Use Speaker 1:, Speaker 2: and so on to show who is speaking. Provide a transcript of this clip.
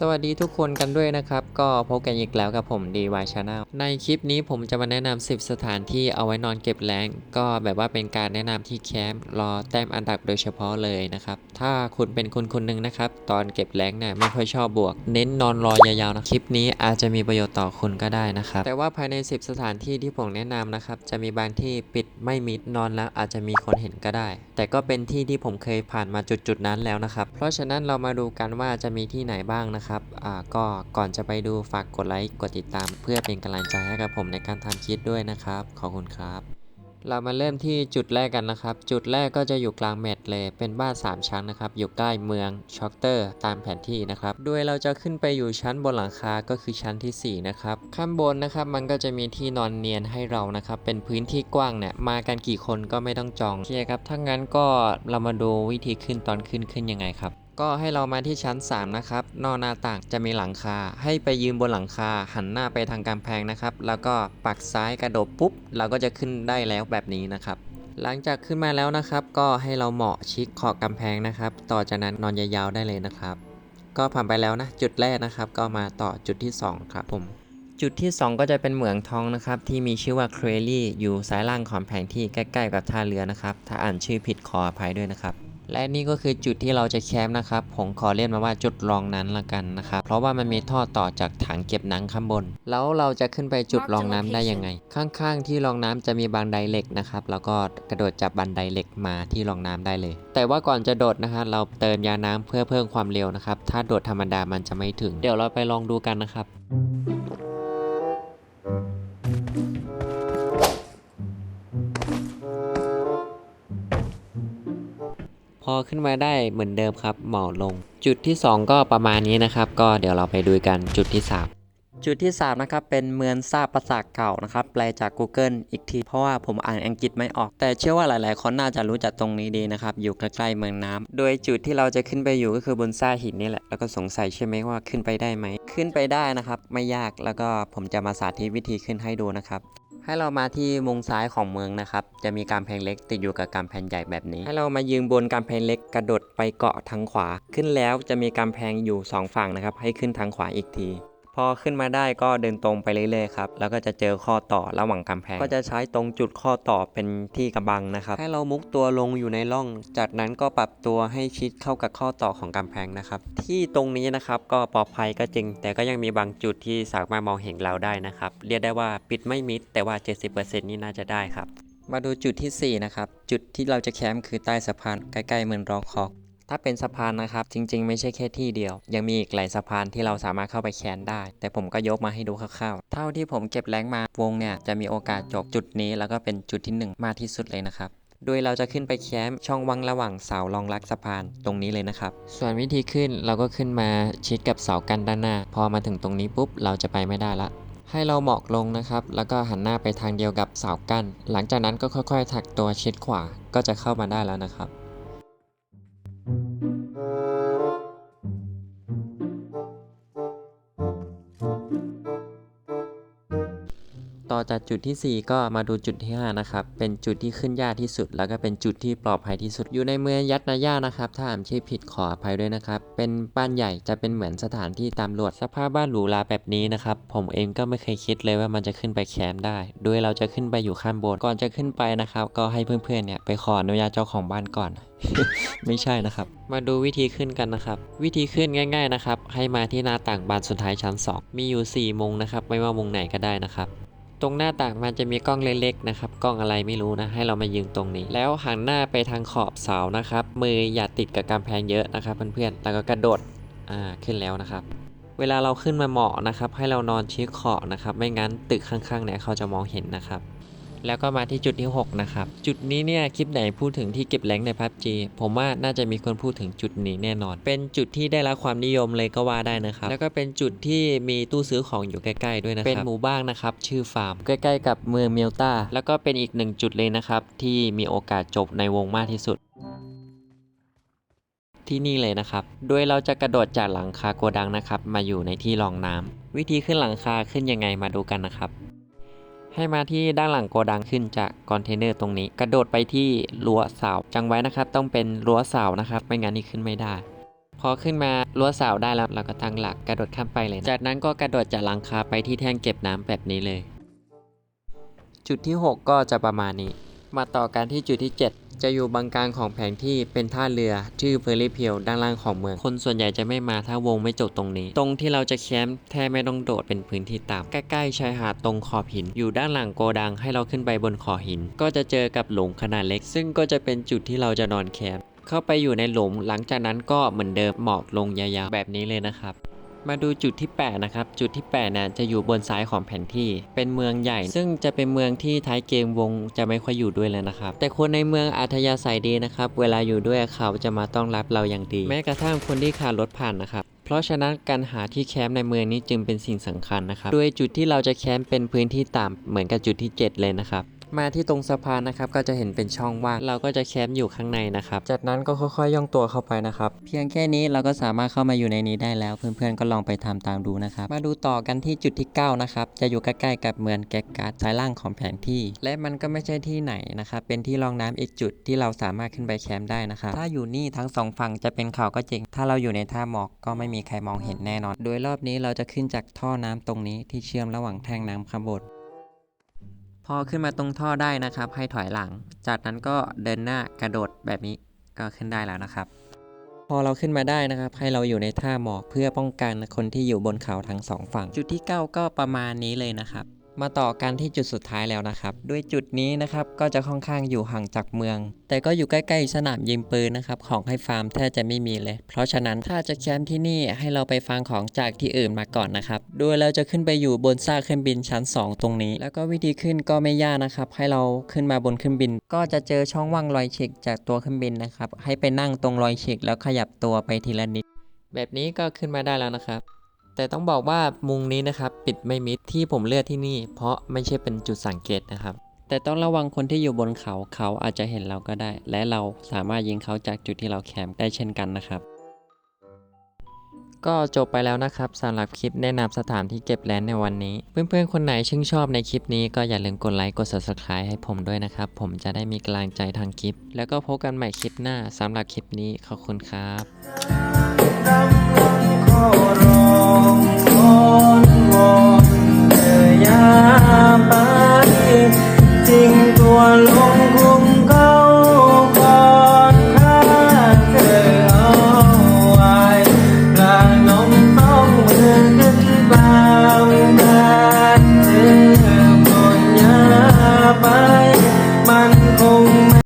Speaker 1: สวัสดีทุกคนกันด้วยนะครับ ก็พบกันอีกแล้วกับผม DY Channel ในคลิปนี้ผมจะมาแนะนำ10 สถานที่เอาไว้นอนเก็บแรงก็แบบว่าเป็นการแนะนำที่แคมป์รอแต้มอันดับโดยเฉพาะเลยนะครับถ้าคุณเป็นคนคนหนึ่งนะครับ ตอนเก็บแรงเนี่ยไม่ค่อยชอบบวก เน้นนอนรอยาวๆนะคลิปนี้อาจจะมีประโยชน์ต่อคุณก็ได้นะครับ แต่ว่าภายใน 10 สถานที่ที่ผมแนะนำนะครับ จะมีบางที่ปิดไม่มิดนอนแล้วอาจจะมีคนเห็นก็ได้ แต่ก็เป็นที่ที่ผมเคยผ่านมาจุดๆนั้นแล้วนะครับ เพราะฉะนั้นเรามาดูกันว่าจะมีที่ไหนบ้างนะครับอ่าก็ก่อนจะไปดูฝากกดไลค์กดติดตาม เพื่อเป็นกำลังใจให้กับผมในการทำคลิปด้วยนะครับ ขอบคุณครับ เรามาเริ่มที่จุดแรกกันนะครับ จุดแรกก็จะอยู่กลางแมตเลย เป็นบ้าน 3 ชั้นนะครับ อยู่ใกล้เมืองช็อกเตอร์ตามแผนที่นะครับ โดยเราจะขึ้นไปอยู่ชั้นบนหลังคา ก็คือชั้นทีสี่4 นะครับ ข้างบนนะครับ มันก็จะมีที่นอนเนียนให้เรานะครับ เป็นพื้นที่กว้างเนี่ย มากันกี่คนก็ไม่ต้องจอง โอเคครับ ถ้างั้นก็เรามาดูวิธีขึ้นตอนขึ้นขึ้นยังไงครับ ก็ให้เรามาที่ชั้น 3 นะครับ นอกหน้าต่างจะมีหลังคา ให้ไปยืนบนหลังคา หันหน้าไปทางกำแพงนะครับ แล้วก็ปักซ้ายกระโดดปุ๊บ เราก็จะขึ้นได้แล้วแบบนี้นะครับ หลังจากขึ้นมาแล้วนะครับ ก็ให้เราเหมาะชิดขอบกำแพงนะครับ ต่อจากนั้นนอนยาวๆได้เลยนะครับ ก็ผ่านไปแล้วนะ จุดแรกนะครับ ก็มาต่อจุดที่ 2 ครับผม จุดที่ 2 ก็จะเป็นเหมืองทองนะครับ ที่มีชื่อว่าเครลี่อยู่ซ้ายล่างของแผนที่ใกล้ๆกับท่าเรือนะครับ ถ้าอ่านชื่อผิดขออภัยด้วยนะครับ และนี่ก็คือจุดที่เราจะแคมป์นะครับ ผมขอเรียกมาว่าจุดรองนั้นละกันนะครับ เพราะว่ามันมีท่อต่อจากถังเก็บหนังข้างบน แล้วเราจะขึ้นไปจุดรองน้ำได้ยังไง ข้างๆ ที่รองน้ำจะมีบันไดเหล็กนะครับ แล้วก็กระโดดจับบันไดเหล็กมาที่รองน้ำได้เลย แต่ว่าก่อนจะโดดนะฮะเราเติมยาน้ำเพื่อเพิ่มความเร็วนะครับ ถ้าโดดธรรมดามันจะไม่ถึง เดี๋ยวเราไปลองดูกันนะครับ พอขึ้นมาได้เหมือนเดิมครับหมอลง จุดที่ 2 ก็ประมาณนี้นะครับ ก็เดี๋ยวเราไปดูกันจุดที่ 3 จุดที่ 3 นะครับ เป็นเมืองซาปราสาทเก่านะครับ แปลจาก Google อีกที เพราะว่าผมอ่านอังกฤษไม่ออก แต่เชื่อว่าหลาย ๆ คนน่าจะรู้จักตรงนี้ดีนะครับ อยู่ใกล้ๆเมืองน้ำโดยจุดที่เราจะขึ้นไปอยู่ก็คือบนซ่าหินนี่แหละ แล้วก็สงสัยใช่ไหมว่าขึ้นไปได้ไหม ขึ้นไปได้นะครับ ไม่ยากแล้วก็ผมจะมาสาธิตวิธีขึ้นให้ดูนะครับ ให้เรามาที่มุมซ้ายของเมืองนะครับ จะมีกำแพงเล็กติดอยู่กับกำแพงใหญ่แบบนี้ ให้เรามายืนบนกำแพงเล็กกระโดดไปเกาะทางขวา ขึ้นแล้วจะมีกำแพงอยู่สองฝั่งนะครับ ให้ขึ้นทางขวาอีกที พอขึ้นมาได้ก็เดินตรงไปเรื่อยๆครับ แล้วก็จะเจอข้อต่อระหว่างกำแพง ก็จะใช้ตรงจุดข้อต่อเป็นที่กำบังนะครับ ให้เรามุกตัวลงอยู่ในร่อง จากนั้นก็ปรับตัวให้ชิดเข้ากับข้อต่อของกำแพงนะครับ ที่ตรงนี้นะครับก็ปลอดภัยก็จริง แต่ก็ยังมีบางจุดที่สามารถมองเห็นเราได้นะครับ เรียกได้ว่าปิดไม่มิด แต่ว่า 70%นี่น่าจะได้ครับ มาดูจุดทีสี่4 นะครับ จุดที่เราจะแคมป์คือใต้สะพานใกล้ๆเมืองรอคอก ถ้าเป็นสะพานนะครับจริง ๆ ไม่ใช่แค่ที่เดียว ยังมีอีกหลายสะพานที่เราสามารถเข้าไปแคนได้ แต่ผมก็ยกมาให้ดูคร่าวๆ เท่าที่ผมเก็บแรงมาวงเนี่ยจะมีโอกาสจบจุดนี้ แล้วก็เป็นจุดที่ 1 มากที่สุดเลยนะครับโดยเราจะขึ้นไปแคมป์ช่องว่างระหว่างเสารองรักสะพานตรงนี้เลยนะครับ ส่วนวิธีขึ้นเราก็ขึ้นมาชิดกับเสากันด้านหน้า พอมาถึงตรงนี้ปุ๊บเราจะไปไม่ได้ละ ให้เราหมอกลงนะครับ แล้วก็หันหน้าไปทางเดียวกับเสากั้นหลังจากนั้นก็ค่อยๆถักตัวชิดขวาก็จะเข้ามาได้แล้วนะครับ ต่อจากจุดทีสี่ 4 ก็มาดูจุดที่ 5 นะครับ เป็นจุดที่ขึ้นยากที่สุด แล้วก็เป็นจุดที่ปลอดภัยที่สุด อยู่ในเมืองยัตนาย่านะครับ ถ้าอ่านชื่อผิดขออภัยด้วยนะครับ เป็นบ้านใหญ่จะเป็นเหมือนสถานที่ตามรวจ สภาพบ้านหรูหราแบบนี้นะครับ ผมเองก็ไม่เคยคิดเลยว่ามันจะขึ้นไปแคมป์ได้ โดยเราจะขึ้นไปอยู่ข้างบน ก่อนจะขึ้นไปนะครับ ก็ให้เพื่อนๆ เนี่ยไปขออนุญาตเจ้าของบ้านก่อน ไม่ใช่นะครับ มาดูวิธีขึ้นกันนะครับ วิธีขึ้นง่าย ๆนะครับ ให้มาที่หน้าต่างบานสุดท้ายชั้น 2 มีอยู่4มุมนะครับ ไม่ว่ามุมไหนก็ได้นะครับ ตรงหน้าต่างมันจะมีกล้องเล็กๆนะครับกล้องอะไรไม่รู้นะ ให้เรามายืนตรงนี้ แล้วหันหน้าไปทางขอบเสานะครับ มืออย่าติดกับกำแพงเยอะนะครับเพื่อนๆแล้วก็กระโดดอ่าขึ้นแล้วนะครับ เวลาเราขึ้นมาเหมาะนะครับ ให้เรานอนชี้ขอบนะครับ ไม่งั้นตึกข้างๆเนี่ยเขาจะมองเห็นนะครับ แล้วก็มาที่จุดที่ 6 นะครับ จุดนี้เนี่ยคลิปไหนพูดถึงที่เก็บแรงในพับจีผมว่าน่าจะมีคนพูดถึงจุดนี้แน่นอน เป็นจุดที่ได้รับความนิยมเลยก็ว่าได้นะครับ แล้วก็เป็นจุดที่มีตู้ซื้อของอยู่ใกล้ๆด้วยนะครับ เป็นหมู่บ้านนะครับ ชื่อฟาร์ม ใกล้ๆ กับเมืองเมลตาแล้วก็เป็นอีกหนึ่งจุดเลยนะครับ ที่มีโอกาสจบในวงมากที่สุดที่นี่เลยนะครับ โดยเราจะกระโดดจากหลังคาโกดังนะครับ มาอยู่ในที่รองน้ำวิธีขึ้นหลังคาขึ้นยังไงมาดูกันนะครับ ให้มาที่ด้านหลังโกดังขึ้นจากคอนเทนเนอร์ตรงนี้ กระโดดไปที่รั้วเสาจังไว้นะครับ ต้องเป็นรั้วเสานะครับ ไม่งั้นนี่ขึ้นไม่ได้ พอขึ้นมารั้วเสาได้แล้วเราก็ตั้งหลักกระโดดข้ามไปเลย จากนั้นก็กระโดดจากหลังคาไปที่แท่งเก็บน้ำแบบนี้เลย จุดที่ 6 ก็จะประมาณนี้ มาต่อกันที่จุดที่ 7 จะอยู่บางกลางของแผนที่เป็นท่าเรือ ชื่อเฟอร์รี่เพียวด้านล่างของเมือง คนส่วนใหญ่จะไม่มาถ้าวงไม่จบตรงนี้ ตรงที่เราจะแคมป์แทบไม่ต้องโดดเป็นพื้นที่ต่ำใกล้ๆชายหาดตรงขอบหิน อยู่ด้านหลังโกดังให้เราขึ้นไปบนขอบหิน ก็จะเจอกับหลุมขนาดเล็ก ซึ่งก็จะเป็นจุดที่เราจะนอนแคมป์เข้าไปอยู่ในหลุมหลังจากนั้นก็เหมือนเดิมหมอบลงยาวๆแบบนี้เลยนะครับ มาดูจุดที่ 8 นะครับ จุดที่8เนี่ยจะอยู่บนซ้ายของแผนที่ เป็นเมืองใหญ่ ซึ่งจะเป็นเมืองที่ท้ายเกมวงจะไม่ค่อยอยู่ด้วยเลยนะครับ แต่คนในเมืองอัธยาศัยดีนะครับ เวลาอยู่ด้วยเขาจะมาต้อนรับเราอย่างดี แม้กระทั่งคนที่ขับรถผ่านนะครับเพราะฉะนั้นการหาที่แคมป์ในเมืองนี้จึงเป็นสิ่งสำคัญนะครับ โดยจุดที่เราจะแคมป์เป็นพื้นที่ต่ำเหมือนกับจุดที่ 7 เลยนะครับ มาที่ตรงสะพานนะครับก็จะเห็นเป็นช่องว่างเราก็จะแคมป์อยู่ข้างในนะครับ จากนั้นก็ค่อยๆย่องตัวเข้าไปนะครับ เพียงแค่นี้เราก็สามารถเข้ามาอยู่ในนี้ได้แล้ว เพื่อนๆก็ลองไปทำตามดูนะครับ มาดูต่อกันที่จุดที่ 9 นะครับ จะอยู่ใกล้ๆกับเมืองแกกการ์ดซ้ายล่างของแผนที่ และมันก็ไม่ใช่ที่ไหนนะครับเป็นที่รองน้ำอีกจุดที่เราสามารถขึ้นไปแคมป์ได้นะครับถ้าอยู่นี่ทั้งสองฝั่งจะเป็นเขาก็จริง ถ้าเราอยู่ในท่าหมอกก็ไม่มีใครมองเห็นแน่นอน โดยรอบนี้เราจะขึ้นจากท่อน้ำตรงนี้ที่เชื่อมระหว่างแท่งน้ำข้างบน พอขึ้นมาตรงท่อได้นะครับ ให้ถอยหลัง จากนั้นก็เดินหน้ากระโดดแบบนี้ก็ขึ้นได้แล้วนะครับ พอเราขึ้นมาได้นะครับ ให้เราอยู่ในท่าหมอกเพื่อป้องกันคนที่อยู่บนเขาทั้งสองฝั่ง จุดที่ 9 ก็ประมาณนี้เลยนะครับ มาต่อกันที่จุดสุดท้ายแล้วนะครับ ด้วยจุดนี้นะครับก็จะค่อนข้างอยู่ห่างจากเมือง แต่ก็อยู่ใกล้ๆสนามยิงปืนนะครับของให้ฟาร์มแทบจะไม่มีเลย เพราะฉะนั้นถ้าจะแคมป์ที่นี่ให้เราไปฟังของจากที่อื่นมาก่อนนะครับโดยเราจะขึ้นไปอยู่บนซากเครื่องบินชั้น 2 ตรงนี้ แล้วก็วิธีขึ้นก็ไม่ยากนะครับ ให้เราขึ้นมาบนเครื่องบิน ก็จะเจอช่องว่างรอยเฉีกจากตัวเครื่องบินนะครับให้ไปนั่งตรงรอยเฉีกแล้วขยับตัวไปทีละนิดแบบนี้ก็ขึ้นมาได้แล้วนะครับ แต่ต้องบอกว่ามุงนี้นะครับปิดไม่มิดที่ผมเลือกที่นี่ เพราะไม่ใช่เป็นจุดสังเกตนะครับ แต่ต้องระวังคนที่อยู่บนเขาเขาอาจจะเห็นเราก็ได้ และเราสามารถยิงเขาจากจุดที่เราแคมป์ได้เช่นกันนะครับ ก็จบไปแล้วนะครับสำหรับคลิปแนะนำสถานที่เก็บแลนด์ในวันนี้ เพื่อนๆ คนไหนชื่นชอบในคลิปนี้ก็อย่าลืมกดไลค์กด subscribe ให้ผมด้วยนะครับ ผมจะได้มีกำลังใจทางคลิป แล้วก็พบกันใหม่คลิปหน้าสำหรับคลิปนี้ขอบคุณครับ
Speaker 2: ดำลงข อนวเธออย่าไปทิ้งตัวลงหั